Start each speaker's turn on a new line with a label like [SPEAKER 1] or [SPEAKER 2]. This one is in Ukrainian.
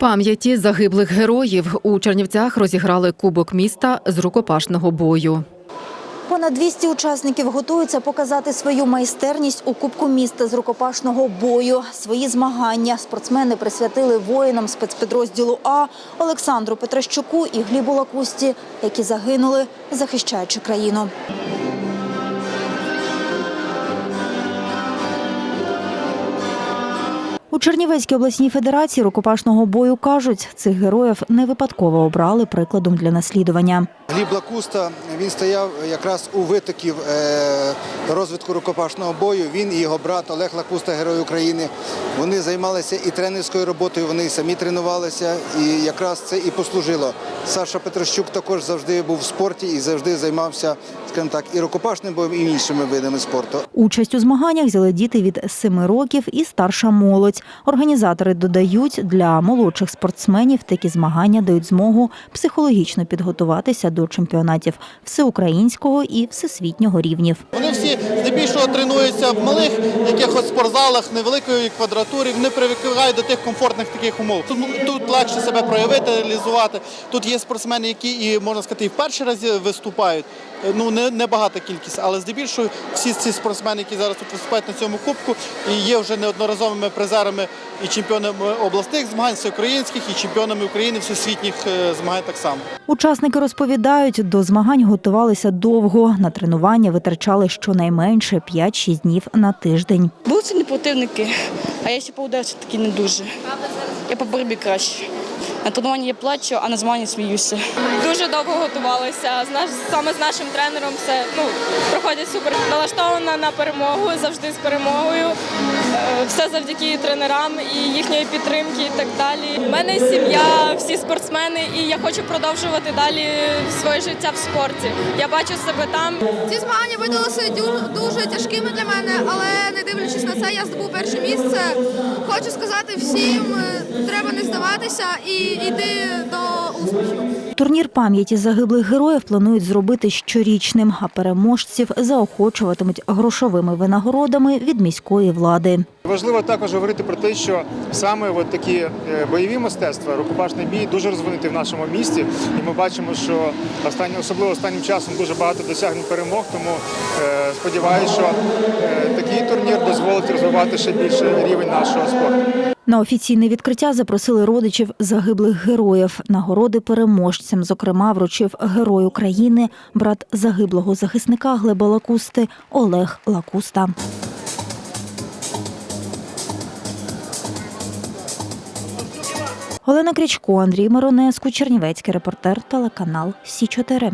[SPEAKER 1] Пам'яті загиблих героїв у Чернівцях розіграли кубок міста з рукопашного бою.
[SPEAKER 2] Понад 200 учасників готуються показати свою майстерність у Кубку міста з рукопашного бою. Свої змагання спортсмени присвятили воїнам спецпідрозділу А Олександру Петращуку і Глібу Лакусті, які загинули, захищаючи країну. Чернівецькій обласній федерації рукопашного бою кажуть, цих героїв не випадково обрали прикладом для наслідування.
[SPEAKER 3] Гліб Лакуста він стояв якраз у витоків е, розвитку рукопашного бою. Він і його брат Олег Лакуста, герой України. Вони займалися і тренерською роботою, вони і самі тренувалися, і якраз це і послужило. Саша Петрощук також завжди був в спорті і завжди займався, скажімо так, і рукопашним боєм, і іншими видами спорту.
[SPEAKER 2] Участь у змаганнях взяли діти від 7 років і старша молодь. Організатори додають, для молодших спортсменів такі змагання дають змогу психологічно підготуватися до чемпіонатів всеукраїнського і всесвітнього рівнів.
[SPEAKER 4] Вони всі здебільшого тренуються в малих якихось спортзалах невеликої квадратури. Вони привикають до тих комфортних таких умов. Тут, тут легше себе проявити, реалізувати. Тут є спортсмени, які і можна сказати, і в перший раз виступають. Ну не, не багата кількість, але здебільшого всі ці спортсмени, які зараз тут виступають на цьому кубку, і є вже неодноразовими призерами і чемпіонами обласних змагань, всеукраїнських, і чемпіонами України всесвітніх е, змагань так само.
[SPEAKER 2] Учасники розповідають, до змагань готувалися довго. На тренування витрачали щонайменше 5-6 днів на тиждень.
[SPEAKER 5] Були сильні противники, а я ще по удару таки не дуже. Я по боротьбі краще. На тренуванні я плачу, а на змаганні сміюся.
[SPEAKER 6] Дуже довго готувалися. Саме з нашим тренером все ну проходять супер. Налаштована на перемогу, завжди з перемогою. Все завдяки тренерам і їхньої підтримки, і так далі. У мене сім'я, всі спортсмени, і я хочу продовжувати далі своє життя в спорті. Я бачу себе там.
[SPEAKER 7] Ці змагання видалися дуже тяжкими для мене, але не дивлячись на це, я здобув перше місце. Хочу сказати всім, е, треба не здаватися і йти до успіхів.
[SPEAKER 2] Турнір пам'яті загиблих героїв планують зробити щорічним, а переможців заохочуватимуть грошовими винагородами від міської влади.
[SPEAKER 8] Важливо також говорити про те, що саме от такі е, бойові мистецтва, рукопашний бій дуже розвинуті в нашому місті. І ми бачимо, що останні, особливо останнім часом дуже багато досягнень перемог. Тому е, сподіваюся, що е, такий турнір дозволить розвивати ще більше рівень нашого спорту.
[SPEAKER 2] На офіційне відкриття запросили родичів загиблих героїв. Нагороди переможцям, зокрема, вручив герой України, брат загиблого захисника Глеба Лакусти Олег Лакуста. Олена Крічко, Андрій Миронеску, Чернівецький репортер, телеканал Сі 4